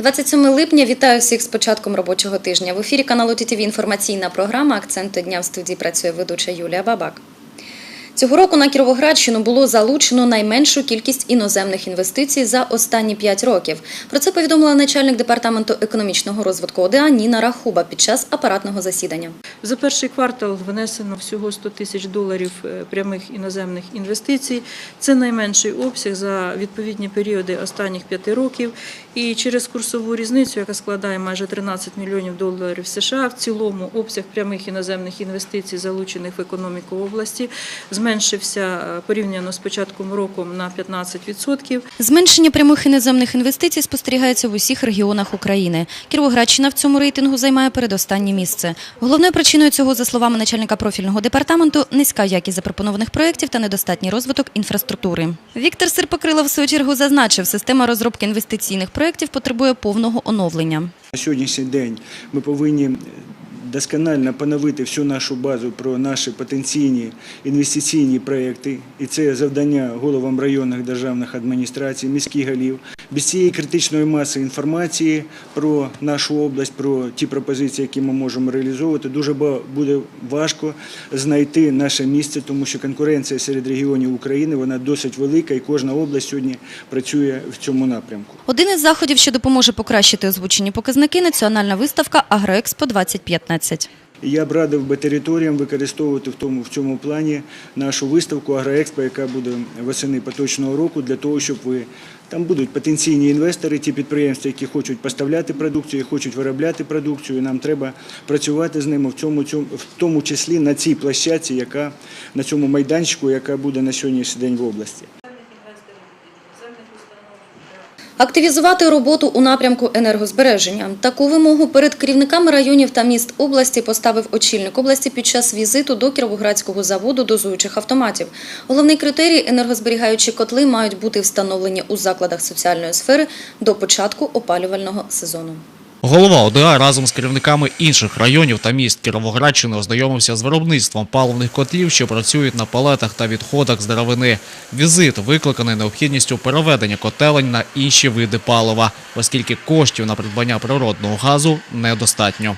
27 липня вітаю всіх з початком робочого тижня. В ефірі каналу ТІТІВІ інформаційна програма Акценти дня в студії працює ведуча Юлія Бабак. Цього року на Кіровоградщину було залучено найменшу кількість іноземних інвестицій за останні 5 років. Про це повідомила начальник департаменту економічного розвитку ОДА Ніна Рахуба під час апаратного засідання. За перший квартал внесено всього 100 тисяч доларів е, прямих іноземних інвестицій. Це найменший обсяг за відповідні періоди останніх п'яти років. І через курсову різницю, яка складає майже 13 мільйонів доларів США, в цілому обсяг прямих іноземних інвестицій, залучених в економіку області, зменшився е, порівняно з початком року на 15%. Зменшення прямих іноземних інвестицій спостерігається в усіх регіонах України. Кіровоградщина в цьому рейтингу займає передостаннє місце. Головною причиною цього, за словами начальника профільного департаменту, низька якість запропонованих проєктів та недостатній розвиток інфраструктури. Віктор Серпокрилов в свою чергу зазначив, система розробки інвестиційних проєктів потребує повного оновлення. На сьогоднішній день ми повинні досконально поновити всю нашу базу про наші потенційні інвестиційні проекти, і це завдання головам районних державних адміністрацій, міських голів. Без цієї критичної маси інформації про нашу область, про ті пропозиції, які ми можемо реалізовувати, дуже буде важко знайти наше місце, тому що конкуренція серед регіонів України вона досить велика, і кожна область сьогодні працює в цьому напрямку. Один із заходів, що допоможе покращити озвучені показники – національна виставка «Агроекспо 2015». Я б радив би територіям використовувати в тому в цьому плані нашу виставку Агроекспо, яка буде восени поточного року, для того, щоб ви там будуть потенційні інвестори, ті підприємства, які хочуть поставляти продукцію, хочуть виробляти продукцію. І нам треба працювати з ними в цьому в тому числі на цій площадці, яка на цьому майданчику, яка буде на сьогоднішній день в області. Активізувати роботу у напрямку енергозбереження. Таку вимогу перед керівниками районів та міст області поставив очільник області під час візиту до Кіровоградського заводу дозуючих автоматів. Головний критерій – енергозберігаючі котли мають бути встановлені у закладах соціальної сфери до початку опалювального сезону. Голова ОДА разом з керівниками інших районів та міст Кіровоградщини ознайомився з виробництвом паливних котлів, що працюють на палетах та відходах з деревини. Візит викликаний необхідністю переведення котелень на інші види палива, оскільки коштів на придбання природного газу недостатньо.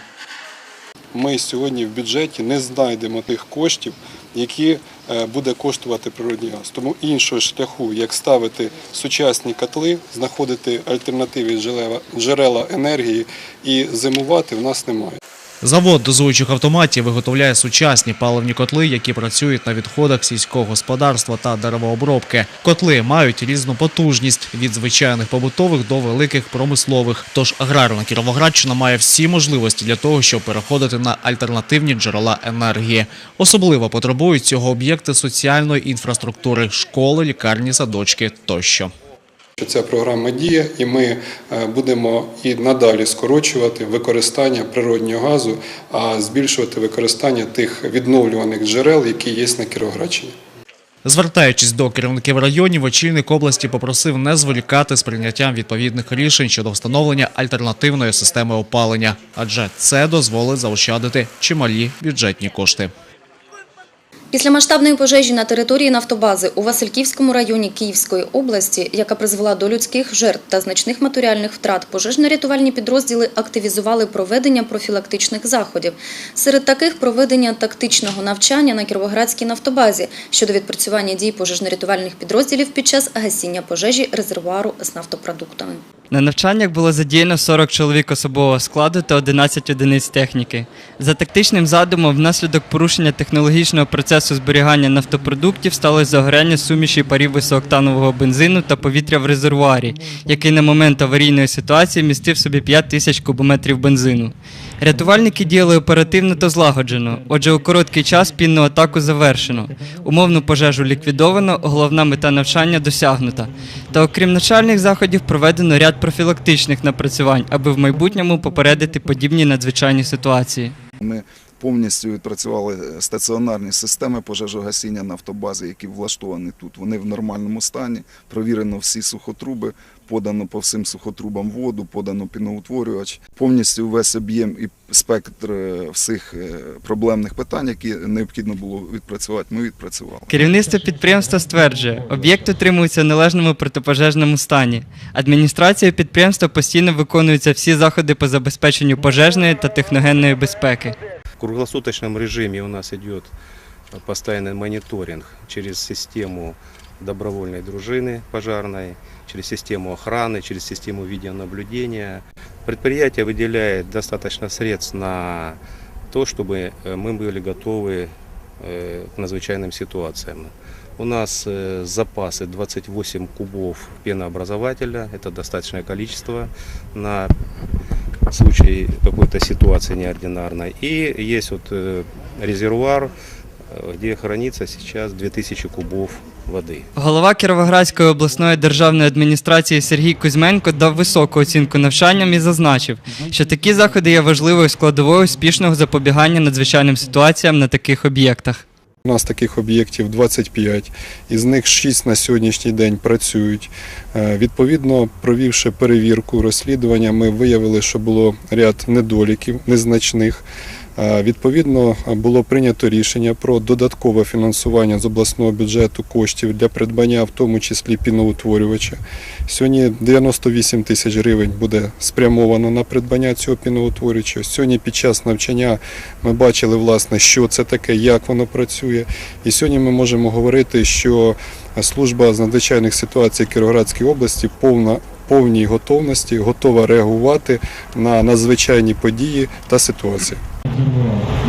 ми сьогодні в бюджеті не знайдемо тих коштів, які е, буде коштувати природній газ. Тому іншого шляху, як ставити сучасні котли, знаходити альтернативи джерела, джерела енергії і зимувати, в нас немає. Завод дозуючих автоматів виготовляє сучасні паливні котли, які працюють на відходах сільського господарства та деревообробки. Котли мають різну потужність від звичайних побутових до великих промислових. Тож аграрна Кіровоградщина має всі можливості для того, щоб переходити на альтернативні джерела енергії. Особливо потребують цього об'єкти соціальної інфраструктури, школи, лікарні, садочки тощо. Що Ця програма діє, і ми е, будемо і надалі скорочувати використання природнього газу, а збільшувати використання тих відновлюваних джерел, які є на Кіровоградщині. Звертаючись до керівників районів, очільник області попросив не зволікати з прийняттям відповідних рішень щодо встановлення альтернативної системи опалення, адже це дозволить заощадити чималі бюджетні кошти. Після масштабної пожежі на території нафтобази у Васильківському районі Київської області, яка призвела до людських жертв та значних матеріальних втрат, пожежно-рятувальні підрозділи активізували проведення профілактичних заходів. Серед таких проведення тактичного навчання на Кіровоградській нафтобазі щодо відпрацювання дій пожежно-рятувальних підрозділів під час гасіння пожежі резервуару з нафтопродуктами. На навчаннях було задіяно 40 чоловік особового складу та 11 одиниць техніки. За тактичним задумом, внаслідок порушення технологічного процесу зберігання нафтопродуктів сталося загоряння суміші парів високооктанового бензину та повітря в резервуарі, який на момент аварійної ситуації містив собі 5 тисяч кубометрів бензину. Рятувальники діяли оперативно та злагоджено. Отже, у короткий час пінну атаку завершено. Умовну пожежу ліквідовано, головна мета навчання досягнута. Та окрім навчальних заходів, проведено ряд профілактичних напрацювань, аби в майбутньому попередити подібні надзвичайні ситуації. Ми Повністю відпрацювали стаціонарні системи пожежогасіння нафтобази, які влаштовані тут. Вони в нормальному стані. Провірено всі сухотруби, подано по всім сухотрубам воду, подано піноутворювач. Повністю весь об'єм і спектр е, всіх е, проблемних питань, які необхідно було відпрацювати, ми відпрацювали. Керівництво підприємства стверджує, об'єкт утримується в належному протипожежному стані. Адміністрацією підприємства постійно виконуються всі заходи по забезпеченню пожежної та техногенної безпеки. Круглосуточном режиме у нас идет постоянный мониторинг через систему добровольной дружины пожарной, через систему охраны, через систему видеонаблюдения. Предприятие выделяет достаточно средств на то, чтобы э, мы были готовы э, к надзвычайным ситуациям. У нас э, запасы 28 кубов пенообразователя, это достаточное количество на случай какой-то ситуации неординарной. И есть вот э, резервуар, э, где хранится сейчас 2000 кубов воды. Голова Кіровоградської обласної державної адміністрації Сергій Кузьменко дав високу оцінку навчанням і зазначив, що такі заходи є важливою складовою успішного запобігання надзвичайним ситуаціям на таких об'єктах. У нас таких об'єктів 25, із них 6 на сьогоднішній день працюють. Е, Відповідно, провівши перевірку розслідування, ми виявили, що було ряд недоліків незначних. Відповідно, було прийнято рішення про додаткове фінансування з обласного бюджету коштів для придбання, в тому числі піноутворювача. Сьогодні 98 тисяч гривень буде спрямовано на придбання цього піноутворювача. Сьогодні під час навчання ми бачили, власне, що це таке, як воно працює. І сьогодні ми можемо говорити, що служба з надзвичайних ситуацій Кіровоградської області повна. Повній готовності готова реагувати на надзвичайні події та ситуації.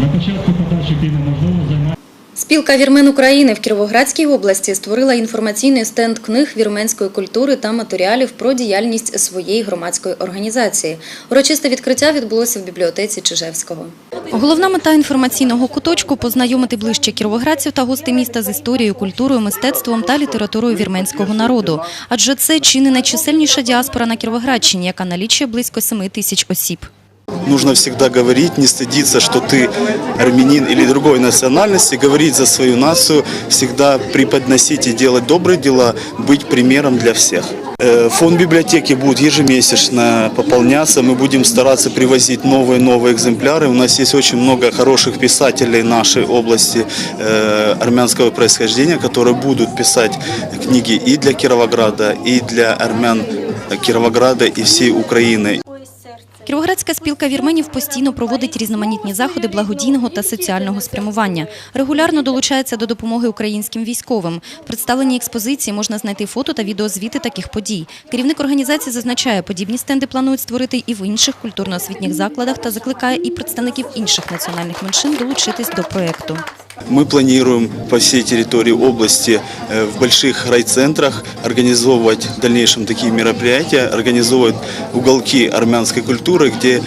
На початку подачі пільномовного займає Спілка вірмен України в Кіровоградській області створила інформаційний стенд книг вірменської культури та матеріалів про діяльність своєї громадської організації. Урочисте відкриття відбулося в бібліотеці Чижевського. Головна мета інформаційного куточку познайомити ближче кіровоградців та гостей міста з історією, культурою, мистецтвом та літературою вірменського народу. Адже це чи не найчисельніша діаспора на Кіровоградщині, яка налічує близько 7 тисяч осіб. Нужно всегда говорить, не стыдиться, что ты армянин или другой национальности, говорить за свою нацию, всегда преподносить и делать добрые дела, быть примером для всех. Э, Фонд библиотеки будет ежемесячно пополняться, мы будем стараться привозить новые-новые экземпляры. У нас есть очень много хороших писателей нашей области э, армянского происхождения, которые будут писать книги и для Кировограда, и для армян Кировограда и всей Украины. Кіровоградська спілка вірменів постійно проводить різноманітні заходи благодійного та соціального спрямування. Регулярно долучається до допомоги українським військовим. В представленій експозиції можна знайти фото та відеозвіти таких подій. Керівник організації зазначає, подібні стенди планують створити і в інших культурно-освітніх закладах та закликає і представників інших національних меншин долучитись до проєкту. Мы планируем по всей территории области э, в больших райцентрах организовывать в дальнейшем такие мероприятия, организовывать уголки армянской культуры, где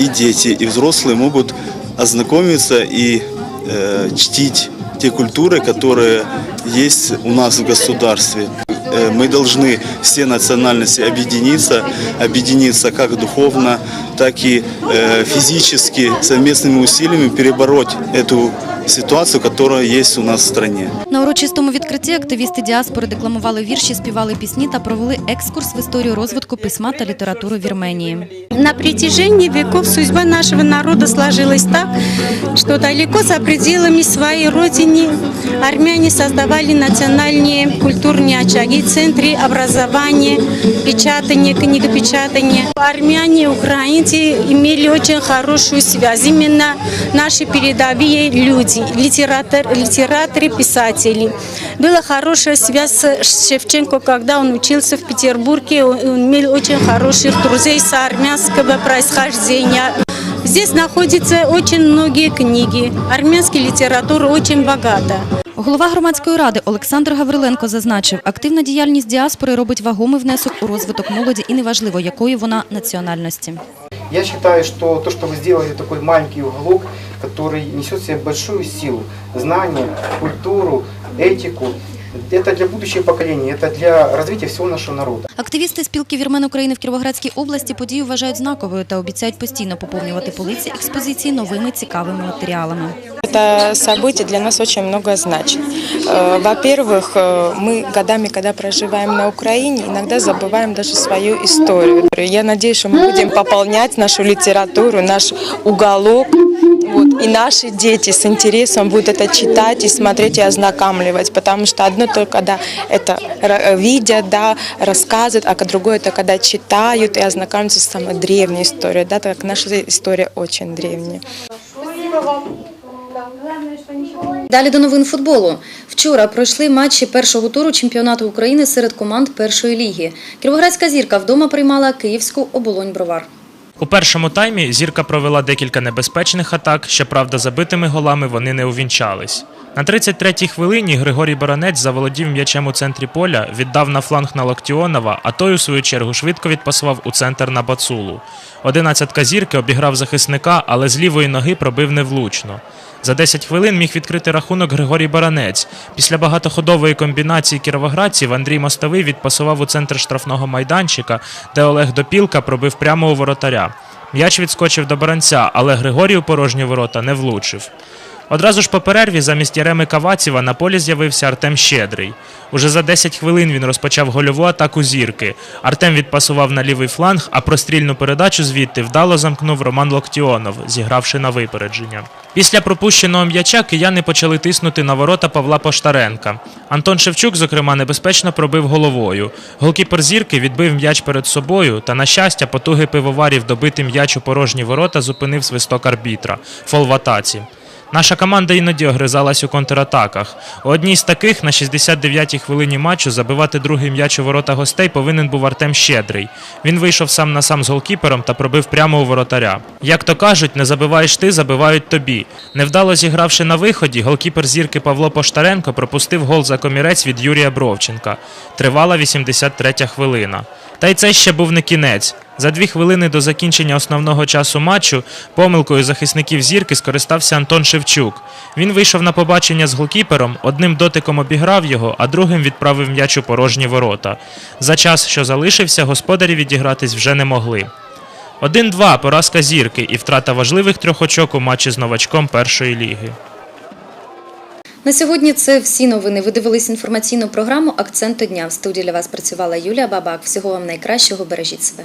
и дети, и взрослые могут ознакомиться и э, чтить те культуры, которые есть у нас в государстве. Э, Мы должны все национальности объединиться, объединиться как духовно, так и э, физически, совместными усилиями перебороть эту ситуацию, которая есть у нас в стране. На урочистому відкритті активісти діаспори декламували вірші, співали пісні та провели екскурс в історію розвитку письма та літератури Вірменії. На протяжении веков судьба нашего народа сложилась так, что далеко за пределами своей родины армяне создавали национальные культурные очаги, центры образования, печатания, книгопечатания. Армяне, украинцы имели очень хорошую связь. Именно наши передовые люди, Литератор, литераторы, писатели. Была хорошая связь с Шевченко, когда он учился в Петербурге. Он он имел очень хороших друзей с армянского происхождения. Здесь находятся очень многие книги. Армянская литература очень богата. Голова громадської ради Олександр Гавриленко зазначив, активна діяльність діаспори робить вагомий внесок у розвиток молоді і неважливо, якої вона національності. Я считаю, что то, что вы сделали, такой маленький уголок, который несет в себе большую силу, знания, культуру, этику. Это для будущего поколения, это для развития всего нашего народа. Активісти спілки вірмен України в Кіровоградській області подію вважають знаковою та обіцяють постійно поповнювати полиці експозиції новими цікавими матеріалами. Это событие для нас очень много значит. Э, Во-первых, э, мы годами, когда проживаем на Украине, иногда забываем даже свою историю. Я надеюсь, что мы будем пополнять нашу литературу, наш уголок. Вот, и наши дети с интересом будут это читать и смотреть и ознакомливать, потому что одно то, когда это ра- видят, да, рассказывают, а другое это когда читают и ознакомятся с самой древней историей, да, так как наша история очень древняя. Далі до новин футболу. Вчора пройшли матчі першого туру чемпіонату України серед команд першої ліги. Кіровоградська зірка вдома приймала київську оболонь бровар. У першому таймі зірка провела декілька небезпечних атак, щоправда, забитими голами вони не увінчались. На 33-й хвилині Григорій Баранець заволодів м'ячем у центрі поля, віддав на фланг на Локтіонова, а той, у свою чергу, швидко відпасував у центр на Бацулу. Одинадцятка зірки обіграв захисника, але з лівої ноги пробив невлучно. За 10 хвилин міг відкрити рахунок Григорій Баранець. Після багатоходової комбінації кіровоградців Андрій Мостовий відпасував у центр штрафного майданчика, де Олег Допілка пробив прямо у воротаря. М'яч відскочив до баранця, але Григорій у порожні ворота не влучив. Одразу ж по перерві замість Яреми Каваціва на полі з'явився Артем Щедрий. Уже за 10 хвилин він розпочав гольову атаку зірки. Артем відпасував на лівий фланг, а прострільну передачу звідти вдало замкнув Роман Локтіонов, зігравши на випередження. Після пропущеного м'яча кияни почали тиснути на ворота Павла Поштаренка. Антон Шевчук, зокрема, небезпечно пробив головою. Голкіпер зірки відбив м'яч перед собою, та, на щастя, потуги пивоварів добити м'яч у порожні ворота зупинив свисток арбітра. Фол в атаці. Наша команда іноді огризалась у контратаках. У одній з таких на 69-й хвилині матчу забивати другий м'яч у ворота гостей повинен був Артем Щедрий. Він вийшов сам на сам з голкіпером та пробив прямо у воротаря. Як то кажуть, не забиваєш ти, забивають тобі. Невдало зігравши на виході, голкіпер зірки Павло Поштаренко пропустив гол за комірець від Юрія Бровченка. Тривала 83-я хвилина. Та й це ще був не кінець. За дві хвилини до закінчення основного часу матчу помилкою захисників зірки скористався Антон Шевчук. Він вийшов на побачення з голкіпером, одним дотиком обіграв його, а другим відправив м'яч у порожні ворота. За час, що залишився, господарі відігратись вже не могли. 1-2 поразка зірки і втрата важливих трьох очок у матчі з новачком першої ліги. На сьогодні це всі новини. Ви дивились інформаційну програму Акценти дня. В студії для вас працювала Юлія Бабак. Всього вам найкращого. Бережіть себе.